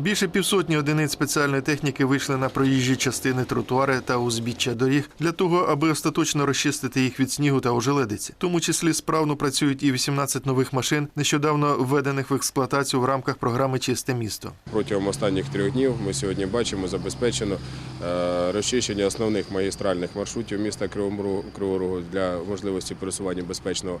Більше півсотні одиниць спеціальної техніки вийшли на проїжджі частини тротуари та узбіччя доріг для того, аби остаточно розчистити їх від снігу та ожеледиці. В тому числі справно працюють і 18 нових машин, нещодавно введених в експлуатацію в рамках програми Чисте місто. Протягом останніх трьох днів ми сьогодні бачимо забезпечено е, розчищення основних магістральних маршрутів міста Кривого для можливості пересування безпечного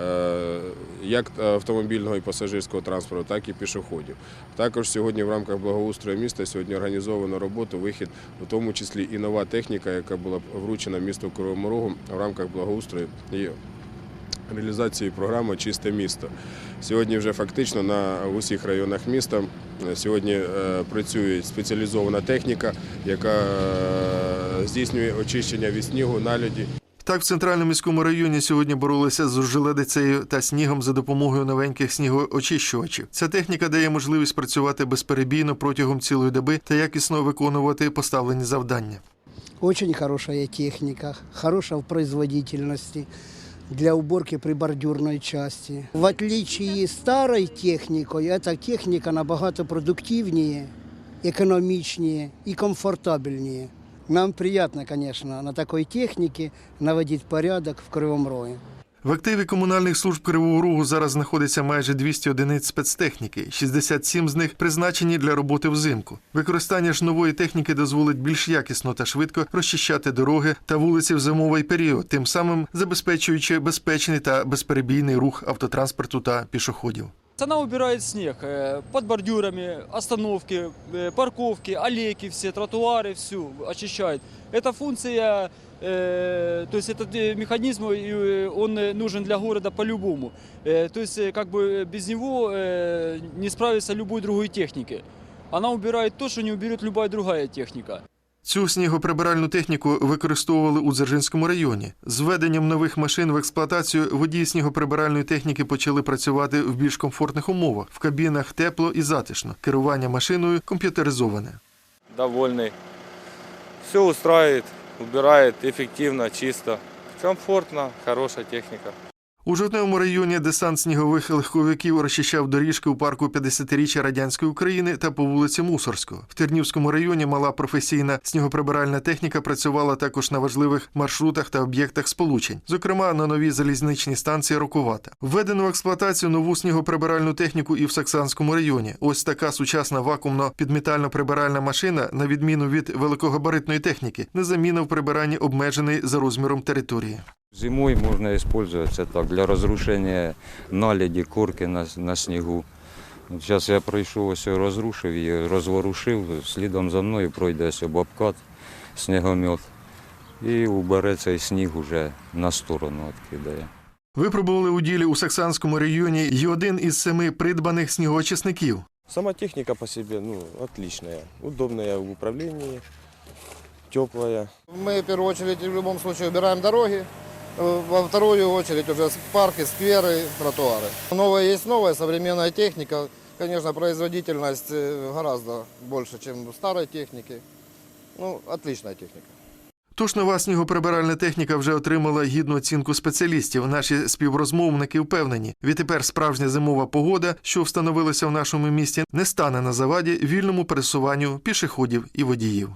е, як автомобільного і пасажирського транспорту, так і пішоходів. Також сьогодні в рамках благоустрою міста сьогодні організовано роботу, вихід, у тому числі і нова техніка, яка була вручена місту Кривому Рогу в рамках благоустрою і реалізації програми Чисте місто. Сьогодні вже фактично на усіх районах міста е, сьогодні е, працює спеціалізована техніка, яка е, здійснює очищення від снігу, налюді. Так, в центральному міському районі сьогодні боролися з ожеледицею та снігом за допомогою новеньких снігоочищувачів. Ця техніка дає можливість працювати безперебійно протягом цілої доби та якісно виконувати поставлені завдання. Очень хорошая техника, хорошая в производительности для уборки прибордюрной части. В отличие старой техникой, эта техника набагато продуктивнее, экономичнее и комфортабельнее. Нам приятно, конечно, на такой технике наводить порядок в Кривом Роге. В активі комунальних служб Кривого Рогу зараз знаходиться майже 200 одиниць спецтехніки. 67 з них призначені для роботи взимку. Використання ж нової техніки дозволить більш якісно та швидко розчищати дороги та вулиці в зимовий період, тим самим забезпечуючи безпечний та безперебійний рух автотранспорту та пішоходів. Она убирает снег э, под бордюрами, остановки, э, парковки, аллейки все, тротуары, всю очищает. Эта функция, э, то есть этот э, механизм, э, он э, нужен для города по-любому. Э, То есть э, как бы без него э, не справится любой другой техники. Она убирает то, что не уберет любая другая техника. Цю снігоприбиральну техніку використовували у Дзержинському районі. З введенням нових машин в експлуатацію водії снігоприбиральної техніки почали працювати в більш комфортних умовах. В кабінах тепло і затишно. Керування машиною комп'ютеризоване. довольный. Все устраивает, убирает эффективно, чисто. Комфортно, хорошая техника. У жовтневому районі десант снігових легковиків розчищав доріжки у парку 50-річчя радянської України та по вулиці Мусорського. В Тернівському районі мала професійна снігоприбиральна техніка працювала також на важливих маршрутах та об'єктах сполучень, зокрема на новій залізничній станції Рокувата. Введено в експлуатацію нову снігоприбиральну техніку і в Саксанському районі. Ось така сучасна вакуумно-підмітально-прибиральна машина, на відміну від великогабаритної техніки, незамінна в прибиранні обмеженої за розміром території. Зимой можно использовать это так для разрушения наледи, корки на, на снегу. От Зараз я пройшов ось розрушив її, розворушив, слідом за мною пройде ось об обкат, снігомет. І убере цей сніг уже на сторону відкидає. Випробували у ділі у Саксанському районі й один із семи придбаних снігоочисників. Сама техника по себе ну, отличная, удобная в управлении, теплая. Мы в первую очередь в любом случае убираем дороги, э, во вторую очередь уже парки, скверы, тротуары. Новая есть новая современная техника. Конечно, производительность э, гораздо больше, чем у старой техники. Ну, отличная техника. Тож нова снігоприбиральна техніка вже отримала гідну оцінку спеціалістів. Наші співрозмовники впевнені, відтепер справжня зимова погода, що встановилася в нашому місті, не стане на заваді вільному пересуванню пішоходів і водіїв.